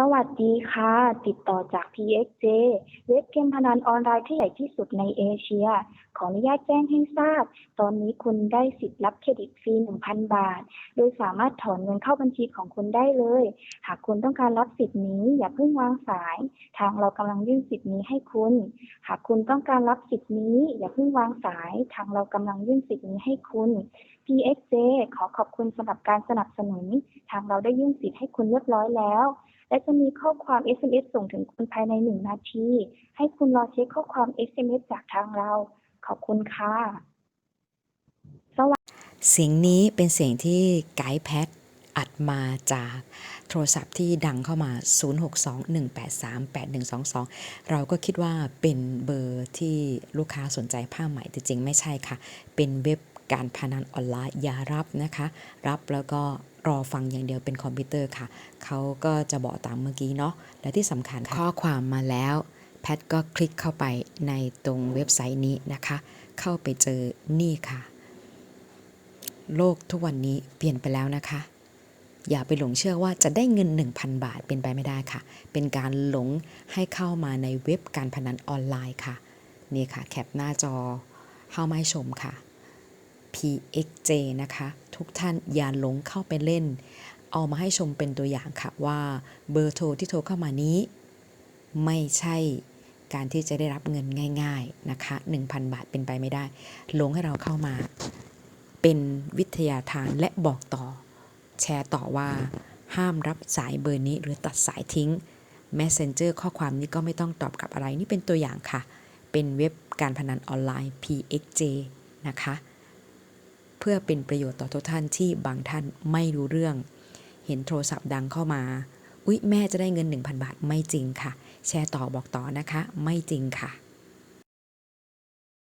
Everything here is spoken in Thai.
สวัสดีค่ะ ติดต่อจาก PXJ เว็บเกมพนันออนไลน์ที่ใหญ่ที่สุดในเอเชีย ขออนุญาตแจ้งให้ทราบ ตอนนี้คุณได้สิทธิ์รับเครดิตฟรี 1,000 บาท โดยสามารถถอนเงินเข้าบัญชีของคุณได้เลย หากคุณต้องการรับสิทธิ์นี้ อย่าเพิ่งวางสาย ทางเรากำลังยื่นสิทธิ์นี้ให้คุณ หากคุณต้องการรับสิทธิ์นี้ อย่าเพิ่งวางสาย ทางเรากำลังยื่นสิทธิ์นี้ให้คุณ PXJ ขอขอบคุณสำหรับการสนับสนุน ทางเราได้ยื่นสิทธิ์ให้คุณเรียบร้อยแล้ว และจะมีข้อความ SMS ส่งถึงคุณภายในหนึ่งนาที ให้คุณรอเช็คข้อความ SMS จากทางเรา ขอบคุณค่ะเสียงนี้เป็นเสียงที่ไกด์แพทอัดมาจากโทรศัพท์ที่ดังเข้ามา 0621838122 เราก็คิดว่าเป็นเบอร์ที่ลูกค้าสนใจผ้าไหมแต่จริงไม่ใช่ค่ะ เป็นเว็บ การพนันออนไลน์อย่ารับนะคะ รับแล้วก็รอฟังอย่างเดียวเป็นคอมพิวเตอร์ค่ะ เขาก็จะบอกตามเมื่อกี้เนาะและที่สำคัญข้อความมาแล้ว แพทก็คลิกเข้าไปในตรงเว็บไซต์นี้นะคะ เข้าไปเจอนี่ค่ะ โลกทุกวันนี้เปลี่ยนไปแล้วนะคะ อย่าไปหลงเชื่อว่าจะได้เงิน 1,000 บาทเป็นไปไม่ได้ค่ะ เป็นการหลงให้เข้ามาในเว็บการพนันออนไลน์ค่ะ นี่ค่ะ แคปหน้าจอเข้ามาให้ชมค่ะ PXJ นะคะ ทุกท่านอย่าหลงเข้าไปเล่น เอามาให้ชมเป็นตัวอย่างค่ะว่าเบอร์โทรที่โทรเข้ามานี้ ไม่ใช่การที่จะได้รับเงินง่าย ๆนะคะ 1,000 บาทเป็นไปไม่ได้ หลงให้เราเข้ามา เป็นวิทยาทานและบอกต่อ แชร์ต่อว่า ห้ามรับสายเบอร์นี้หรือตัดสายทิ้ง Messenger ข้อความนี้ก็ไม่ต้องตอบกลับอะไรนี่เป็นตัวอย่างค่ะ เป็นเว็บการพนันออนไลน์ PXJ นะคะ พื่อเป็นประโยชน์ต่อทุกท่านที่บางท่านไม่รู้เรื่อง เห็นโทรศัพท์ดังเข้ามา อุ๊ย แม่จะได้เงิน 1,000 บาทไม่จริงค่ะ แชร์ต่อบอกต่อนะคะ ไม่จริงค่ะ